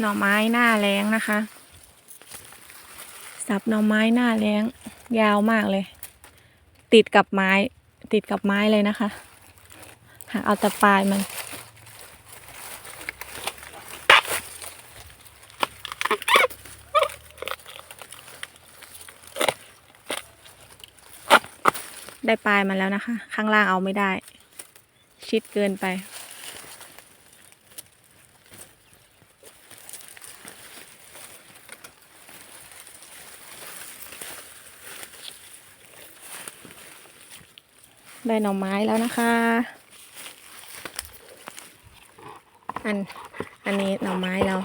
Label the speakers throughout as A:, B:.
A: หน่อไม้หน้าแรงนะคะ สับหน่อไม้หน้าแรงยาวมากเลย ติดกับไม้ ติดกับไม้เลยนะคะหาเอาแต่ปลายมันได้ปลายมันแล้วนะคะ ข้างล่างเอาไม่ได้ ชิดเกินไป ได้หน่อไม้แล้วนะคะ อัน อันนี้หน่อไม้เรา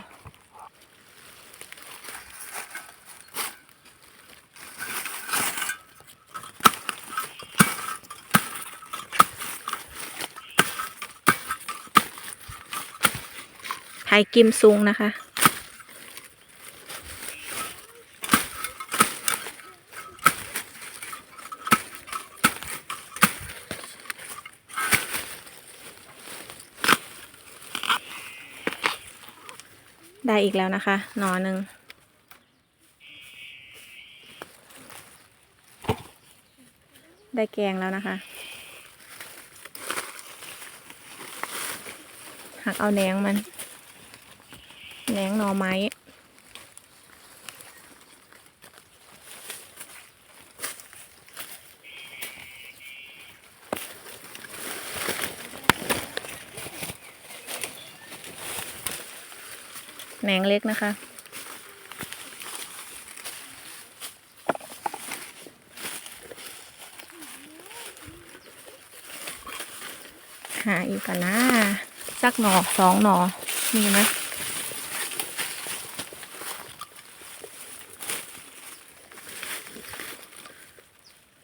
A: ไทยกิมซุงนะคะ ได้อีกแล้วนะคะ หนอหนึ่งได้แกงแล้วนะคะ หักเอาแหนงมันแหนงหน่อไม้ แหนงเล็กนะคะ หาอีกก่อนนะสักหน่อสองหน่อมีไหม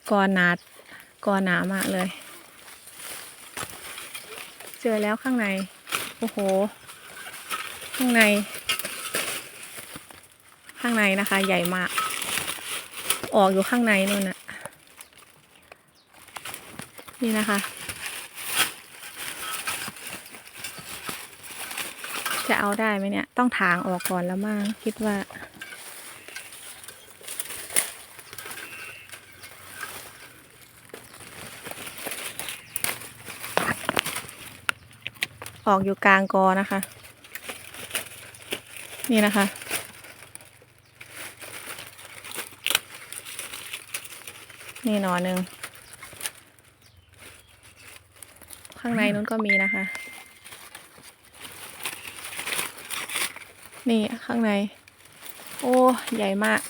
A: กอหนาดกอหนามากเลย เจอแล้วข้างใน โอ้โห ข้างใน ข้างในนะคะ ใหญ่มาก ออกอยู่ข้างในนู่นน่ะนี่นะคะ จะเอาได้ไหมเนี่ย ต้องถางออกก่อนแล้วมั้งคิดว่าออกอยู่กลางกอนะคะ นี่นะคะ นี่หนอหนึ่ง ข้างในนู้นก็มีนะคะ นี่ข้างใน โอ้ ใหญ่มาก